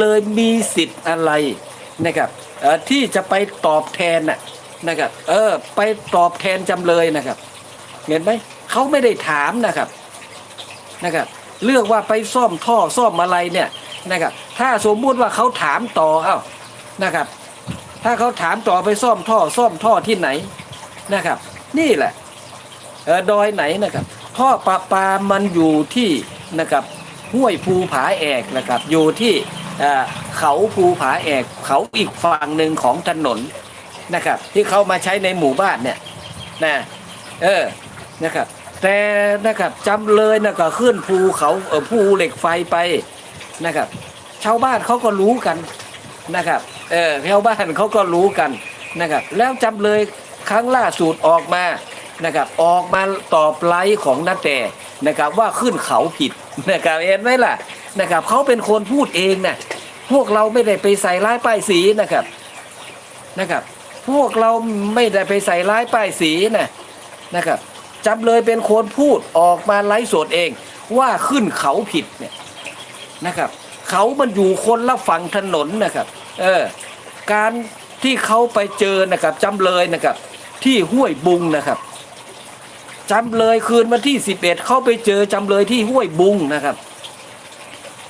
เลยมีสิทธิ์อะไรนะครับที่จะไปตอบแทนนะครับเออไปตอบแทนจำเลยนะครับ เห็นไหมเขาไม่ได้ถามนะครับนะครับเรื่องว่าไปซ่อมท่อซ่อมอะไรเนี่ยนะครับ ถ้าสมมุติว่าเขาถามต่อเอ้านะครับ ถ้าเขาถามต่อไปซ่อมท่อซ่อมท่อที่ไหนนะครับ นี่แหละเออดอยไหนนะครับท่อประปามันอยู่ที่นะครับห้วยภูผาแอกนะครับ อยู่ที่ เขาภูผาแอกเขาอีกฝั่งหนึ่งของถนนนะครับ ที่เขามาใช้ในหมู่บ้านเนี่ยนะเออนะครับ แต่นะครับจำเลยนะก็ขึ้นภูเขาเออภูเหล็กไฟไปนะครับ ชาวบ้านเขาก็รู้กันนะครับเออชาวบ้านเขาก็รู้กันนะครับ แล้วจำเลยครั้งล่าสุดออกมานะครับออกมาตอบไลฟ์ของนาแต่นะครับว่าขึ้นเขาผิดนะครับเห็นไหมล่ะนะครับเขาเป็นคนพูดเองนะ พวกเราไม่ได้ไปใส่ร้ายป้ายสีนะครับนะครับ พวกเราไม่ได้ไปใส่ร้ายป้ายสีนะนะครับจำเลยเป็นคนพูดออกมาไลฟ์สดเองว่าขึ้นเขาผิดเนี่ยนะครับ เขามันอยู่คนละฝั่งถนนนะครับ เออการที่เขาไปเจอนะครับจำเลยนะครับ ที่ห้วยบุงนะครับจำเลยคืนวันที่ 11 เขาไปเจอจำเลยที่ห้วยบุงนะครับ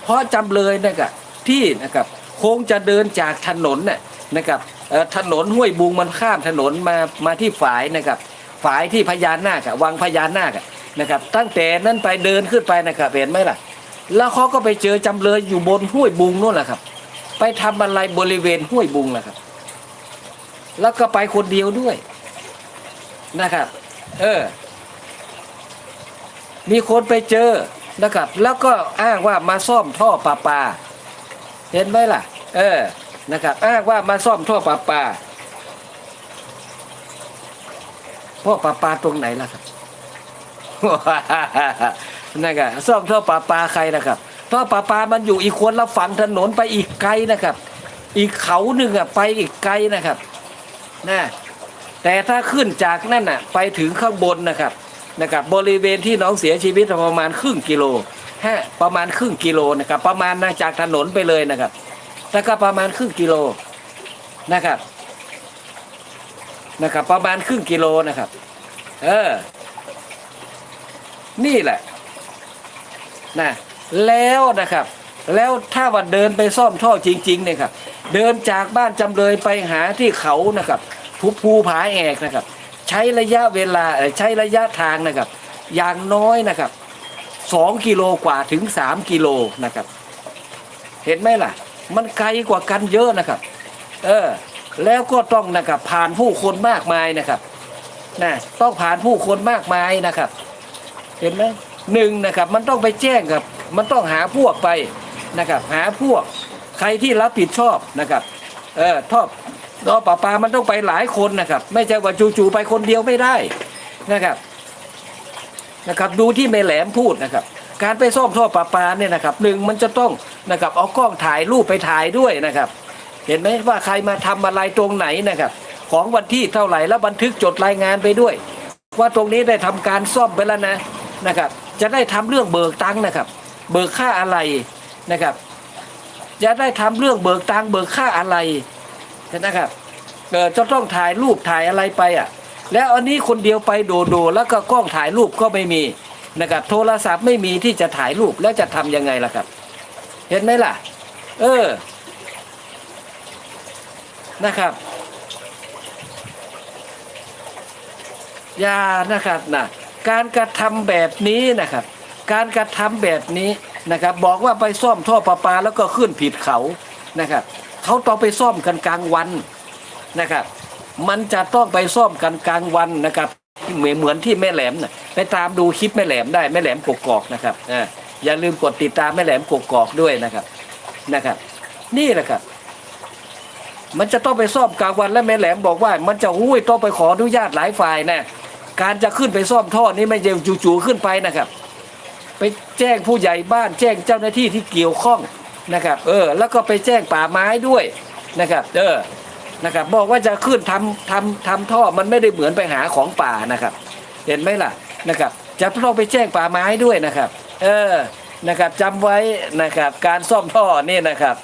เพราะจำเลยนะครับ ที่นะครับคงจะเดินจากถนนน่ะนะครับถนนห้วยบุงมันข้ามถนนมามาที่ฝายนะครับฝายที่พญานาควังพญานาคนะครับตั้งแต่นั้นไปเดินขึ้นไปนะครับเห็นไหมล่ะ แล้วเขาก็ไปเจอจำเลยอยู่บนห้วยบุงนู่นแหละครับ ไปทำอะไรบริเวณห้วยบุงแหละครับ แล้วก็ไปคนเดียวด้วยนะครับ เออ มีคนไปเจอนะครับ แล้วก็อ้างว่ามาซ่อมท่อประปา เห็นไหมล่ะ เออนะครับ อ้างว่ามาซ่อมท่อประปาท่อประปาตรงไหนล่ะครับนะครับซ่อมท่อประปาใครนะครับท่อประปามันอยู่อีกคนละฝั่งถนนไปอีกไกลนะครับ อีกเขาหนึ่งอะไปอีกไกลนะครับนะแต่ถ้าขึ้นจากนั่นน่ะไปถึงข้างบนนะครับนะครับ บริเวณที่น้องเสียชีวิตประมาณครึ่งกิโล ฮะประมาณครึ่งกิโลนะครับ ประมาณนะจากถนนไปเลยนะครับแล้วก็ประมาณครึ่งกิโลนะครับนะครับ ประมาณครึ่งกิโลนะครับ เออ นี่แหละนะแล้วนะครับ แล้วถ้าว่าเดินไปซ่อมท่อจริงๆเนี่ยครับ เดินจากบ้านจำเลยไปหาที่เขานะครับภูภูผาแอกนะครับ ใช้ระยะเวลาใช้ระยะทางนะครับ อย่างน้อยนะครับ สองกิโลกว่าถึงสามกิโลนะครับ เห็นไหมล่ะ มันไกลกว่ากันเยอะนะครับ เออ แล้วก็ต้องนะครับผ่านผู้คนมากมายนะครับนะต้องผ่านผู้คนมากมายนะครับ เห็นไหมหนึ่งนะครับ มันต้องไปแจ้งครับ มันต้องหาพวกไปนะครับ หาพวกใครที่รับผิดชอบนะครับ เออทอบรอป่าปามันต้องไปหลายคนนะครับ ไม่ใช่ว่าจู่ๆไปคนเดียวไม่ได้นะครับ นะครับดูที่แม่แหลมพูดนะครับ การไปซ่อมท่อประปาเนี่ยนะครับหนึ่งมันจะต้องนะครับเอากล้องถ่ายรูปไปถ่ายด้วยนะครับ เห็นไหมว่าใครมาทำอะไรตรงไหนนะครับ ของวันที่เท่าไหร่แล้วบันทึกจดรายงานไปด้วย ว่าตรงนี้ได้ทำการซ่อมไปแล้วนะนะครับ จะได้ทำเรื่องเบิกตังค์นะครับ เบิกค่าอะไรนะครับ จะได้ทำเรื่องเบิกตังค์เบิกค่าอะไรนะครับเออจะต้องถ่ายรูปถ่ายอะไรไปอะ แล้วอันนี้คนเดียวไปโดโดแล้วก็กล้องถ่ายรูปก็ไม่มีนะครับโทรศัพท์ไม่มีที่จะถ่ายรูปแล้วจะทำยังไงล่ะครับ เห็นไหมล่ะ เออนะครับอยานะครับนะการกระทำแบบนี้นะครับ การกระทำแบบนี้นะครับ บอกว่าไปซ่อมท่อประปาแล้วก็ขึ้นผิดเขานะครับ เขาต้องไปซ่อมกันกลางวันนะครับ มันจะต้องไปซ่อมกันกลางวันนะครับเหมือนที่แม่แหลมนะไปตามดูคลิปแม่แหลมได้แม่แหลมกกอกนะครับอ่าอย่าลืมกดติดตามแม่แหลมกกอกด้วยนะครับนะครับ นี่แหละครับ มันจะต้องไปซ่อมกลางวันและแม่แหลมบอกว่า มันจะอุ้ยต้องไปขออนุญาตหลายฝ่ายนะการจะขึ้นไปซ่อมท่อนี้ไม่ใช่จู่ๆขึ้นไปนะครับ ไปแจ้งผู้ใหญ่บ้านแจ้งเจ้าหน้าที่ที่เกี่ยวข้องนะครับ เออ แล้วก็ไปแจ้งป่าไม้ด้วยนะครับ เออ นะครับบอกว่าจะขึ้นทำทำทำท่อมันไม่ได้เหมือนไปหาของป่านะครับ เห็นไหมล่ะนะครับจะต้องไปแจ้งป่าไม้ด้วยนะครับ เออนะครับจำไว้นะครับการซ่อมท่อนี่นะครับ